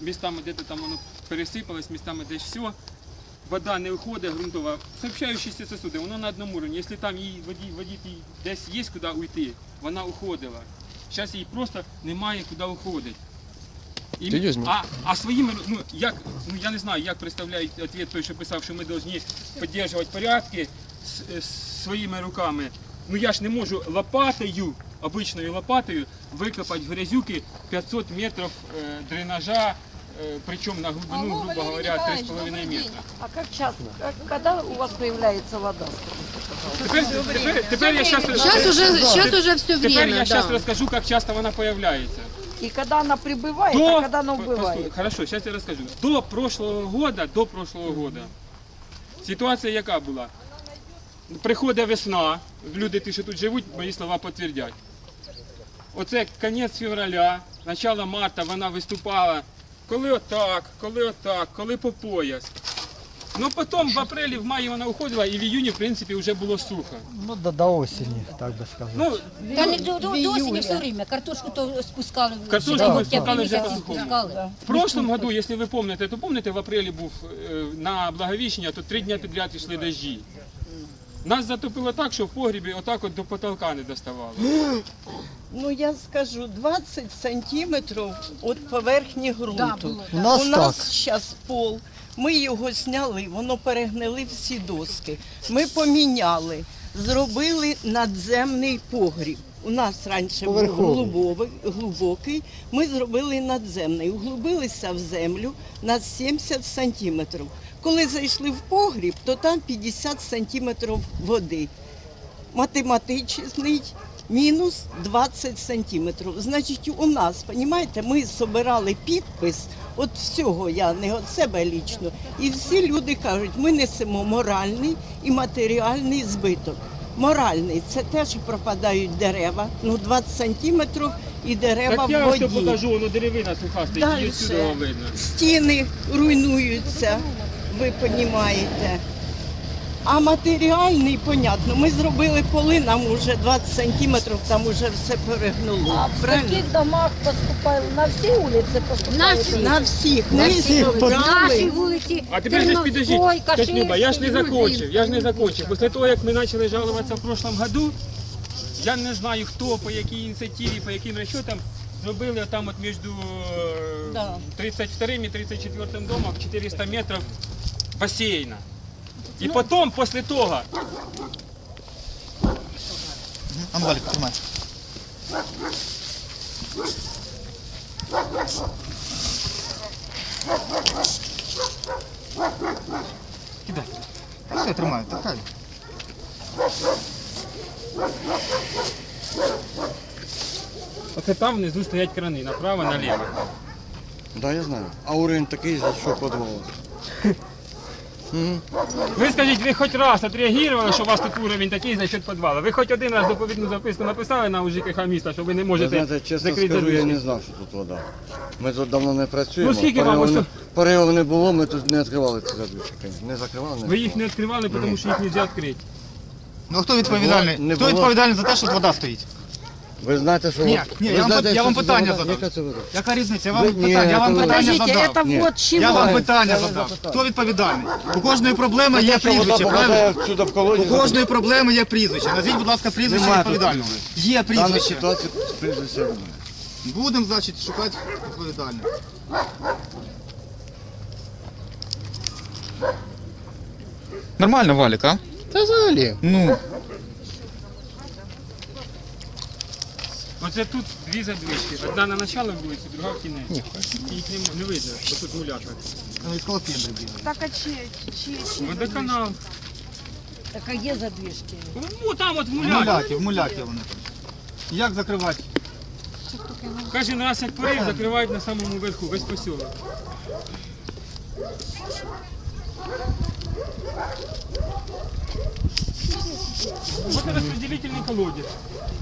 Містами де-то там воно пересипалось, містами десь все. Вода не виходить ґрунтова. Сообщаючіся сосуди, воно на одному рівні. Якщо там їй воді, воді десь є куди уйти, вона уходила. Зараз їй просто немає куди уходити. І, а, а своїми, ну як, ну я не знаю, як представляють ответ той, що писав, що ми повинні підтримувати порядки с- с- своїми руками. Ну я ж не можу лопатою, обичною лопатою, викопати грязюки 500 метрів е, дренажа, е, причому на глибину, грубо говоря, 3,5 метра. А как часто, как, когда у вас появляется вода? Тепер, тепер, тепер я Сейчас уже, сейчас уже все Тепер время, я зараз да. розкажу, як часто вона появляється. И когда она прибывает, а когда она по- убывает? Хорошо, зараз я розкажу. До прошлого года, до прошлого года, ситуація яка була? Приходить весна, люди, ті, що тут живуть, мої слова підтвердять. Оце кінець февраля, начало марта вона виступала, коли отак, коли отак, коли по пояс. Ну потім в апрелі, в маї вона уходила і в июні, в принципі, вже було сухо. Ну, до, до осени, так би сказати. Ну, Та не до, до, до осені все время. Картошку то спускали. Картошку ми спускали вже спускали. В прошлом году, если вы помните, то помните, в апрелі був е, на Благовіщення, то три дня підряд йшли дожді. Нас затопило так, що в погрібі отак от до потолка не доставало. Ну я скажу 20 сантиметрів від поверхні ґрунту. У нас У нас зараз пол. Ми його зняли, воно перегнили всі доски. Ми поміняли, зробили надземний погріб. У нас раніше був Поверховий. глибокий, ми зробили надземний, углубилися в землю на 70 сантиметрів. Коли зайшли в погріб, то там 50 сантиметрів води математичний мінус 20 сантиметрів. Значить, у нас, розумієте, ми збирали підпис, от всього я не від себе лічно, і всі люди кажуть, ми несемо моральний і матеріальний збиток. Моральний це те, що пропадають дерева, ну 20 сантиметрів і дерева Так в я воді. ось покажу, воно деревина суха стоїть, її Дальше. видно. Стіни руйнуються, ви розумієте. А матеріальний, понятно, ми зробили поли, нам вже 20 сантиметрів, там вже все перегнуло. А в Правильно? каких домах поступают? На все улицы поступают? На всі. На всіх. Ми всіх Наші зібрали. вулиці, А тепер же Терновської, підождіть, Люба, я ж не закончив, я ж не закончив. Після того, як ми почали жалуватися в прошлом году, я не знаю хто, по якій ініціативі, по яким расчетам, зробили там от між е, Да. 32 і 34 домом 400 метрів басейна. І потім, після того, А ну, Валик, тримай. Кидай. Все, тримай, так. оце там внизу стоять крани, направо, наліво. Да, я знаю. А уровень такий, що подвал. Ви скажіть, ви хоч раз отреагували, що у вас тут уровень такий за счет підвалу? Ви хоч один раз доповідну записку написали на УЖКХ міста, що ви не Ви можете знаєте, чесно закрити скажу, я не знав, що тут вода. Ми тут давно не працюємо. Ну, скільки вам Пориву ось- не, не було, ми тут не відкривали ці задвижки. Не закривали, не Ви їх не відкривали. тому що їх не можна відкрити. Ну а хто відповідальний? Не хто було. відповідальний за те, що вода стоїть? Ви знаєте, що... Ні, от- ні, ви я вам знаєте, пит- я що вам це питання вода? задам. Яка це вода? Яка різниця? Я вам Ви- ні, питання, я вам це- питання Подождите, задав. это Ні. вот чего? Я вам питання Я вам задав. запитав. Хто відповідальний? У кожної проблеми є що вода прізвище, правильно? попадає сюди в. У кожної проблеми є прізвище. Назвіть, будь ласка, прізвище Немає тут відповідального. Є прізвище. ситуації прізвище немає. Будемо, значить, шукати відповідальних. Нормально, Валік, а? Та взагалі. Ну. Оце тут дві задвижки. Одна на начало вулиці, друга в кінець. Їх не, не видно, бо тут мулятор. Ну, від колоквіндри бігає. Так, а чьи, чьи, чьи? Водоканал. Так, а где задвижки? Ну там от в В муляті. муляки, в муляки вони там. Як закривати? Кожен раз як порив, закривають на самому верху, весь посілок. Ось розподілительний колодязь,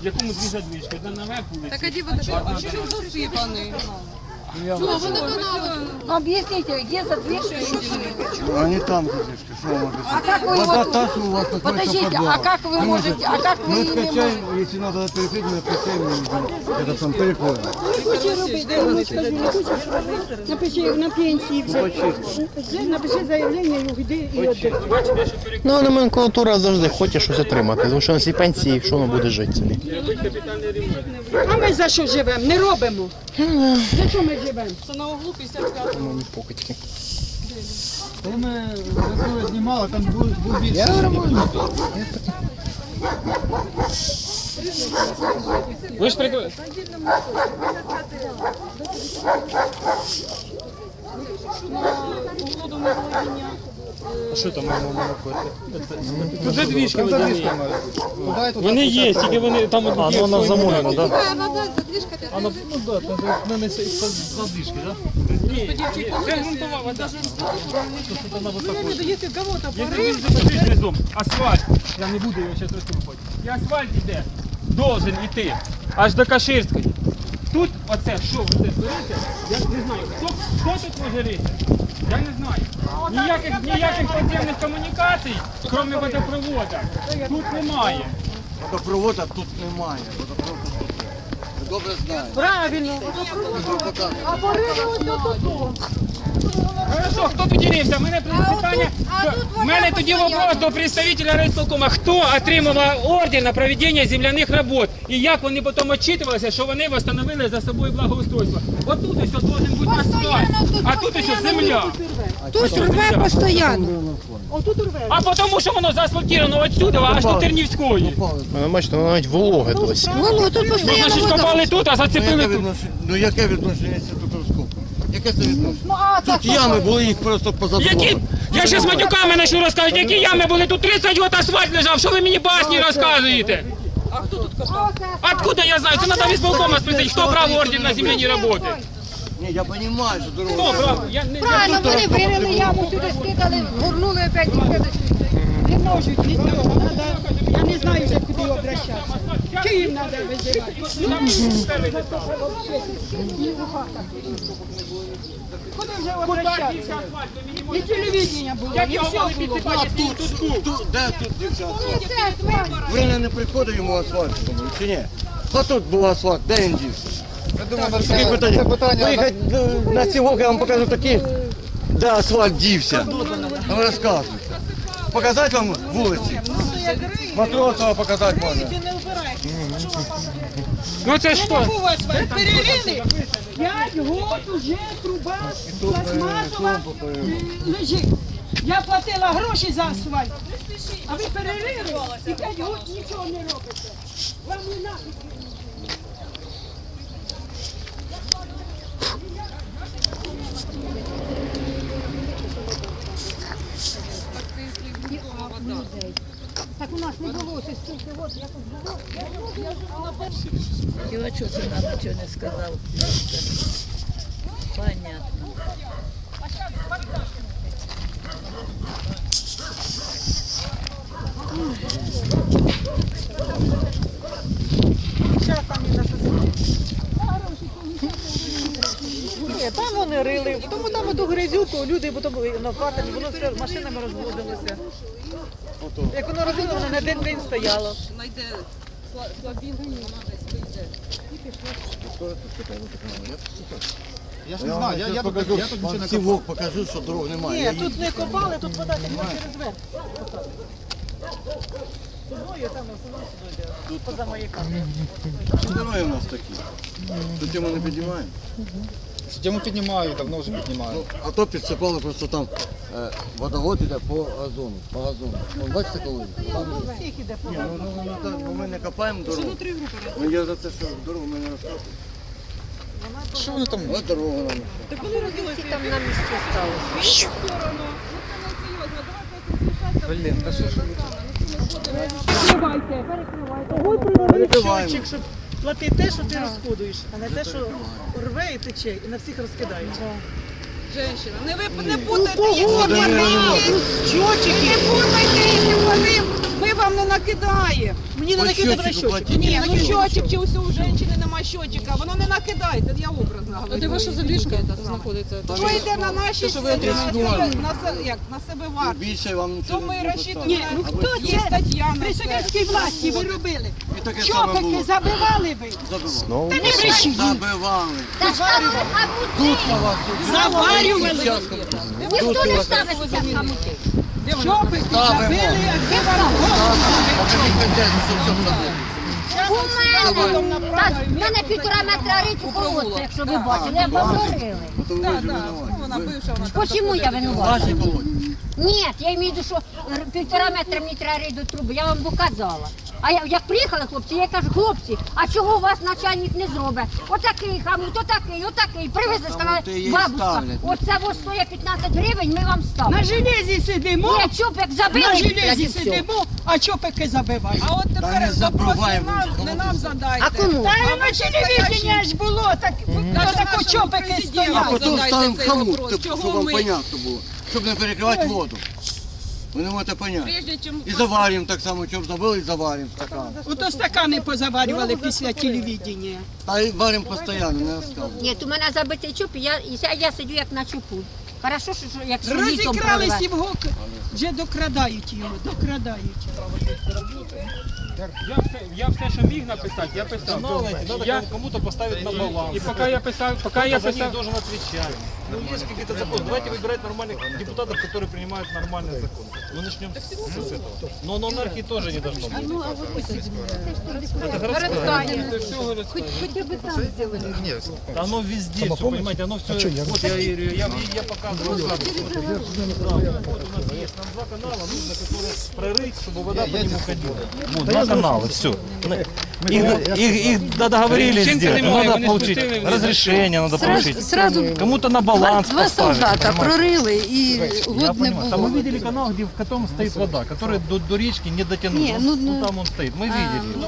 в якому дві задвижки. Одна наверх вулиці. Так а одна донизу. Ну, объясните, где задвижка? Они там задвижки, что вы можете? А как вы Вода вот- та, что у вас находится Подождите, подвала. а как вы Мы можете- а как вы Мы не скачаем, если надо перекрыть, мы скачаем и идем. Это там перекроем. Напиши на пенсії вже. Вже Напиши заявлення і йди і йди. Ну, номенклатура завжди хоче щось отримати, тому що на цій пенсії що воно буде жити собі. А ми за що живемо? Не робимо. За що ми живемо? Мамі покидьки. Коли ми ресурс знімали, там був, був більше. Ви ж прикли... Що там мама Тут задвіжки Там водяні. задвижка має бути. Туди і туди. Вони є, тільки вони там от А, ну вона замовлена, так? Да? Оно, ну да, это, наверное, из-под задвижки, да? Ні, высоко. Якщо він запустить низом, асфальт, я не буду його зараз розкручувати, і асфальт іде, должен іти, аж до Каширської. Тут оце, що оце берете, я не знаю, хто, хто тут може рити? Я не знаю. Ніяких, ніяких подземних комунікацій, крім водопровода, тут немає. Водопровода тут немає. Водопровода тут немає. Ви добре знаєте. Правильно. Хорошо, хто тоді рився? У мене питання. У мене тоді вопрос до представителя райсполкома. Хто отримав ордер на проведення земляних робот? І як вони потім очитувалися, що вони встановили за собою благоустройство? Отут ось должен бути асфальт, а тут ось земля. Тут рве постійно. Отут рве. А тому, що воно заасфальтовано отсюди, аж до Тернівської. Воно, бачите, воно навіть вологе досі. Воно тут Ну, значить, копали тут, а Ну, зацепили яке тут. ну яке відношення тут? Яке це відношення? Тут ями були, їх просто. Які? Я ще з матюками почну розказувати, які ями були? Тут 30 років асфальт лежав, що ви мені басні розказуєте? А хто тут копав? Откуда я знаю? Це треба військовкома спитати, хто брав орден на земляні роботи? Ні, я розумію, що Хто дорога. брав? Я, не- Правильно, вони вирили яму сюди скидали, горнули опять і кидали. Не можуть від нього. Надо, я не знаю вже куди обращатися. Чи їм треба визивати? Куди вже обращатися? І телевидення було, Як його все мали підсипати, якщо тут був? Тут, де тут дівчата асфальт? Время не приходить йому асфальт, чи ні? А тут був асфальт, де він дівся? Я думаю, Таке це, питання. це питання. На сьогодні, я вам покажу такі, де асфальт дівся. А ви розказуйте. Показати вам вулиці? Матросова показати можна. Ну це що? Перевели. П'ять год уже труба пластмасова лежить. Я платила гроші за асфальт. А ви перерили і п'ять год нічого не робите. Вам не нафіг. Так у нас не було ще стільки вот я Чего что ты нам ничего не сказал? Понятно. Ні, там вони рили, тому там ту грязюку, люди потім накатані, воно все машинами розводилося. Як воно розило, воно на день день стояло. Я ж не знаю, я, я, тут, я тут нічого не копав. Покажу, що дорог немає. Ні, тут не копали, тут вода текла через верх. Там основно сюди, поза маяками. Дороги в нас такі. Тут йому не піднімаємо. Тему піднімаю, давно вже піднімаю. Ну, а то підсипали просто там е, водовод іде по газону. По газону. Вон, бачите коли? Там Всіх іде по Ні, ну, ну, ну, так, бо ми не копаємо дорогу. Ну, я за те, що дорогу ми не розкопуємо. Що вони там? Ось дорога нам. Так вони розділися. Там на месте осталось. Блін, та що ж ви? Ой, привели Перекриваємо. щоб платити те, що ти розходуєш, а не те, що рве і тече, і на всіх розкидають. Женщина, не ви не Ну, путайте їх з не. Не путайте їх з водяними. Ми вам не накидає. Мені не Ось накидав на щотчику щочик. платіть. Ні, ну щотчик, чи усе у жінки нема щотчика, воно не накидається, я образно говорю. А де ваша заліжка знаходиться? То йде на наші що ви на себе, на себе, як, на себе варто. Більше вам То ми не розчитуємо. Ні, ну хто Є це стаття при на це. совєтській власті ви робили? І таке саме Чопики було. забивали ви? Забивали. Та не брешіть. Забивали. Тут Заварювали. Ніхто не ставить хамути. Чопики забили, а ви вам. У мене, та, в мене півтора метра рить колодця, якщо ви бачили, я. Вона бивша, вона Почему я винувата? Ні, я имею в виду, що р- півтора метра мені треба рити до труби, я вам показала. А я, як приїхали хлопці, я кажу, хлопці, а чого у вас начальник не зробить? Отакий хамут, отакий, отакий. Привезли, сказали, от і їй ставлять. оце ось стоїть 15 гривень, ми вам ставимо. На железі сидимо, Ні, чоп, як забили, на блядь, і железі все. сидимо, а чопики забивають. А от Та не тепер запрос не нам, не нам задайте. А кому? Та й на кажіть. ж було, так нашому чопики президенту. А потім ставимо хамут, щоб Чого вам ми? понятно було. Щоб не перекривати воду. Ви не можете поняти. Прежде чим І заварюємо так само, щоб забили, і заварюємо стакан. Ото стакани позаварювали після телевідення. Та й варимо постійно, не розказуємо. Ні, у мене забитий чоп, і я, і я, я сидю як на чопу. Хорошо, що, що як що літом Розікрали провела. сівгок, вже докрадають його, докрадають. Я все, я все, що міг написати, я писав. Надо Я, кому-то поставить на баланс. і поки я писав, поки я Кто за них писав, должен отвечать. Ну, есть какие-то законы. Давайте выбирать нормальных депутатов, которые принимают нормальные законы. Мы начнем с, с этого. Но анархии тоже не должно быть. Это городское. Да оно везде, все, понимаете, оно все. вот я, говорю, я, я показываю сам. Да, вот у нас есть там два канала, нужно которые прорыть, чтобы вода по ним уходила. Вот, два канала, все. Их, их, их да, договорились Чим це сделать. немає, Надо вони получить спустили вниз. разрешение, надо получить. Сразу Кому-то на баланс два поставить, солдата понимаете? прорили і Я год не понимаю. Там мы було. видели канал, где в котором стоит вода, который до, до речки не дотянул. Не, ну, ну, ну, там он стоит. Мы видели.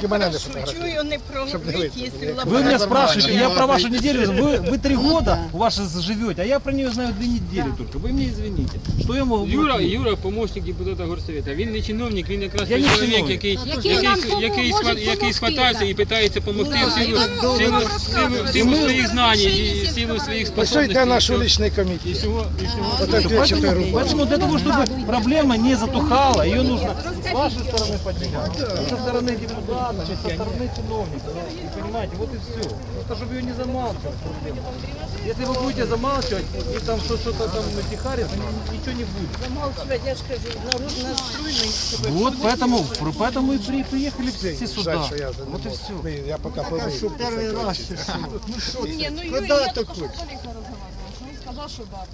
Чую, не пролить, якщо Вы меня спрашиваете, я про вашу неделю, вы, вы три года у вас живете, а я про нее знаю две недели только. Вы мне извините. Что я могу Юра, ответить? Юра, помощник депутата горсовета. Він не чиновник, він якраз Я той не чоловік, чиновник. який, Який який, нам який, поможе схва- який помогти, схватався да. і питається допомогти в силу, і в він силу, вам в силу, розказує. в силу своїх знань і в силу своїх способностей. наш І уличный комитет. всього, і всього. Вот эти четыре руки. Поэтому для того, чтобы проблема не затухала, ее нужно с вашей стороны поднимать, и со стороны депутата, и со стороны чиновников. Вы понимаете, вот и все. Просто чтобы ее не замалчивать. проблему. Если вы будете замалчивать и там что- что-то там натихариться, ни- ничего не будет. Вот поэтому, поэтому и при- приехали все сюда. Что Вот и все. Я пока раз. Ні, ну что ты? я то тільки що з Олегом розмовляла, що він сказав, що да.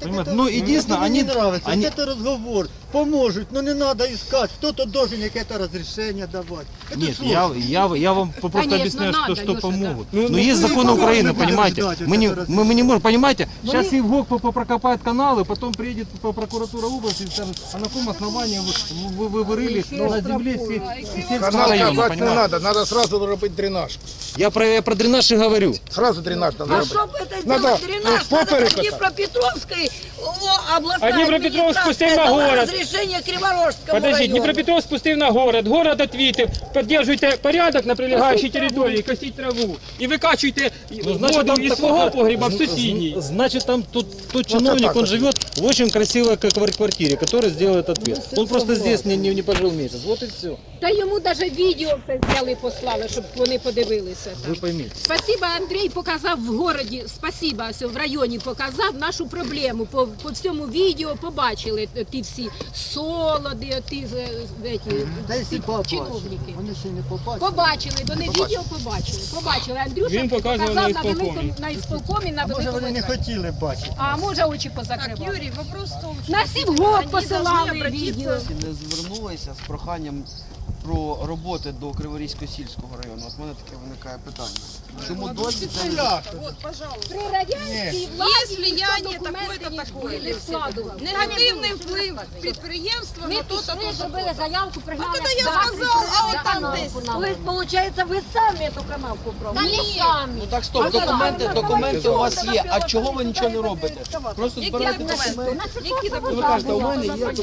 Понимаете? Ну, единственное, они, нравится. они, Это разговор Поможет, но не надо искать. Кто-то должен какое-то разрешение давать. Это Нет, сложно. я, я, я вам по- просто Конечно, объясняю, что, надо, что Леша, помогут. да. Ну, Но ну, есть ну, законы и Украины, помогут понимаете? ждать Мы не, этого мы, мы не можем, понимаете? Сейчас Евгок по- по- прокопает каналы, потом приедет по прокуратура области и скажет, а на каком основании вы, вы, вы вырыли на земле все, сельского Канал района, копать не понимаете? надо, надо сразу робити дренаж. Я про, я про дренаж и говорю. Сразу дренаж надо А робити. щоб це Надо зробити дренаж, ну, надо поперек это. Дніпропетровської о, обласна А Дніпропетровськ спустив на город. Розрішення Криворожському Подожди, району. Днепропетровск спустив на город, город ответил, поддерживайте порядок на прилегающей территории, косить траву и выкачивайте воду из своего погреба в соседний. Значит, там тот, тот чиновник, он живет в очень красивой квар- квартире, который сделает ответ. Он просто здесь не, не, не пожил месяц. Вот и все. Та йому навіть відео це зняли, послали, щоб вони подивилися. Там. Вы поймите. Спасибо, Андрій показав в городі, спасибо, ось в районі показав нашу проблему. По, по всьому відео побачили ті всі солоди, ті е, еті, ці чиновники. Вони ще не побачили. Побачили, вони відео побачили. Побачили. Андрюша Він показував на показав на ісполкомі. великому на ісполкомі, на Може великому вони не екрані. хотіли бачити. А може очі Так, позакривали. Юрій, вопрос в тому, що На сівгод посилали відео. не звернулися з проханням про роботи до Криворізького сільського району. От в мене таке виникає питання. Чому досі це не Вот, пожалуйста. При радянській владі ніхто документи такое-то, не- не складував. Негативний вплив підприємства Ми на то-то, пішли, то-то. зробили заявку, А коли я Да, сказав, а от То есть, получается, вы сами эту канавку Та проводите? не самі. Ну так стоп, документи, документи у вас є. А чого ви нічого не робите? Просто збираєте документи. Які Ви кажете, у мене є документи.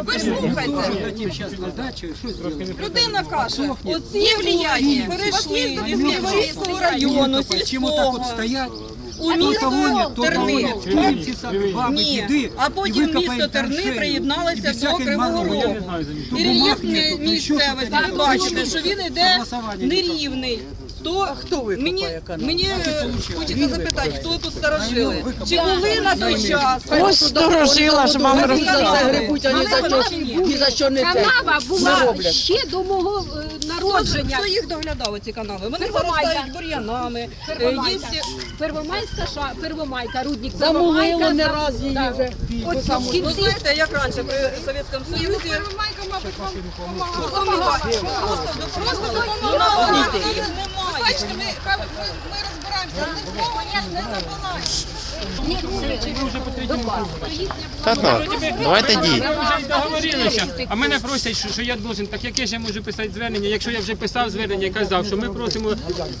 Ви слухайте. Людина каже, оці влияння перейшли із Криворізького району, сільського, у місто Терни. Ні, а потім місто Терни приєдналося до Кривого Рогу. І рельєф мі- місцевості, ви бачите, що він йде нерівний. То хто ви мені, мені хочеться запитати, хто тут сторожили? Чи були на той час? Ось сторожила, ж вам розказали. Грибуть, а ні за що- не це. Канава була ще до мого е, народження. Хто їх доглядав ці канави? Вони заростають бур'янами. е, Є Первомайська ша, Первомайка, рудник Первомайка. не раз її да. вже. От в Ну, знаєте, як раніше при Совєтському Союзі допомагала. Просто просто допомагала. Немає. Бачите, ми, ми, ми розбираємося. Нікого не забуваємо. Та так, давайте дій. Ми вже договорилися, а мене просять, що, що я должен, так яке ж я можу писати звернення, якщо я вже писав звернення і казав, що ми просимо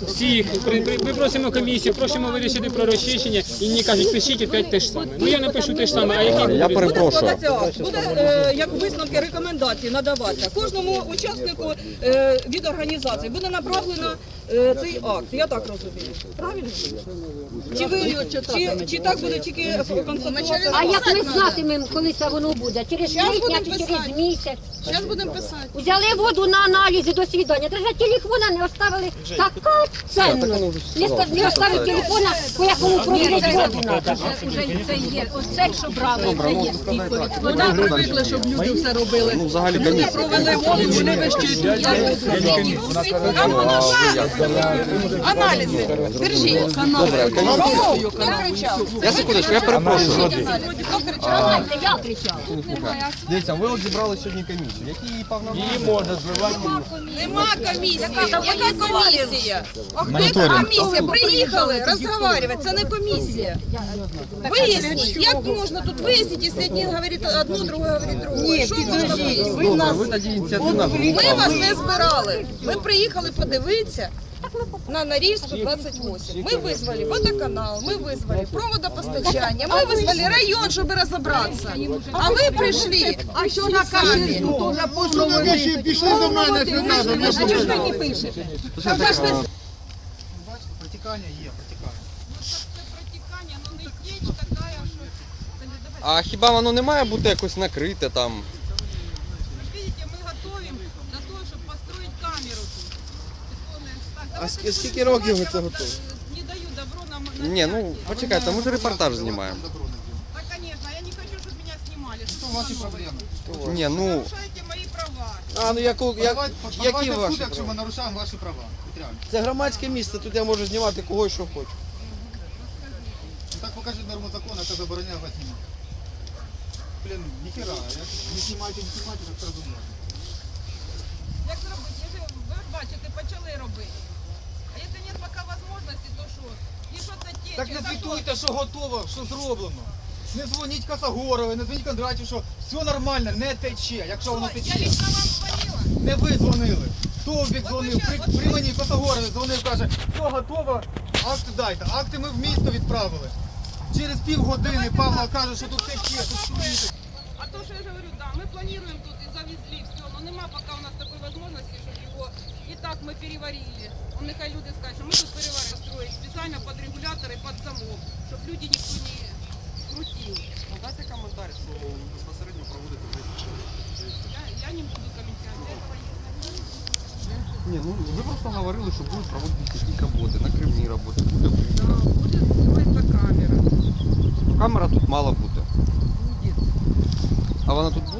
всіх, при- при- ми просимо комісію, просимо вирішити про розчищення, і мені кажуть, пишіть опять те ж саме. Ну я напишу те ж саме, а який Я буде? перепрошую. Складатися акт. Буде е, як висновки рекомендації надаватися. Кожному учаснику е, від організації буде направлено е, цей акт. Я так розумію. Правильно? Чи, ви, чи, чи так буде тільки констатуватися? А як ми знатимемо, коли це воно буде? Через Щас будемо чи через писати. місяць? Зараз будемо писати. Взяли воду на аналізи до свідання. Навіть телефона не оставили. Така цінність. Не, ста- не телефона, по якому провірять воду вже це є. Оце, що брали, це є відповідь. Вона Привикли, щоб люди все робили. Ну, взагалі комісія. Провели воду, вони вищують. Аналізи. Держіть. Я секундочку, я перепрошую. Давайте, я кричала. Дивіться, ви от зібрали сьогодні комісію. Які її повноваження? Її можна зливати. Нема комісії. Яка комісія? Яка комісія? Приїхали розмовляти. Це не комісія. Виясніть, як можна тут вияснити, якщо один говорить одну, другий говорить другу? Ні, Що можна вияснити? ви нас... Ви Ми вас не збирали. Ми приїхали подивитися на Норильську 28. Ми визвали водоканал, ми визвали проводопостачання, ми визвали район, щоб розібратися. А ви прийшли. А що на камері? Пішли, пішли до мене, що не А чого ж ви не пишете? Протікання є, протікання. А хіба воно не має бути якось накрите там? Видите, ми готуємо до того, щоб построїти камеру тут. А ск- скільки років ви це готові? Не даю добро нам на Ні, ну почекайте, ми ж репортаж знімаємо. Так, конечно, я не хочу, щоб мене знімали. Що Ваші проблеми. Ні, ну. Права. А ну яку, як, Подавайте- які подавайте в ваші? якщо ми нарушаємо ваші права. От реально. Це громадське місце, тут я можу знімати кого і що хочу. Ну, Так покажіть норму закону, яка забороняє вас знімати. Блін, ніхера, як не знімайте, не знімайте, так сразу можна. Як зробити? Я ж, ви бачите, почали робити. А якщо нет поки можливості, то що? І що це тече? Так не звітуйте, що готово, що зроблено. Не дзвоніть Касагорові, не дзвоніть Кондратів, що все нормально, не тече, якщо воно Я тече. лично вам дзвонила. Не ви дзвонили. Товбік дзвонив, при, при мені Косогорові дзвонив, каже, все готово, акти дайте. Акти ми в місто відправили. Через півгодини Павло каже, що тут тече, тут стоїть. А то, що я говорю, да, ми плануємо тут і завезли все, но нема поки у нас такої можливості, щоб його і так ми переварили. Он нехай люди скажуть, що ми тут переварили строїть спеціально під регулятори, під замок, щоб люди ніхто не крутив. Ну, Дайте коментар, що безпосередньо проводити Я, я не буду комментировать. Для этого есть Ні, ну ви просто говорили, що будуть проводити якісь роботи, накривні роботи, буде Да, буде строиться камера. Ну, Камера тут мала бути. А вона тут була? Щоб були колодці.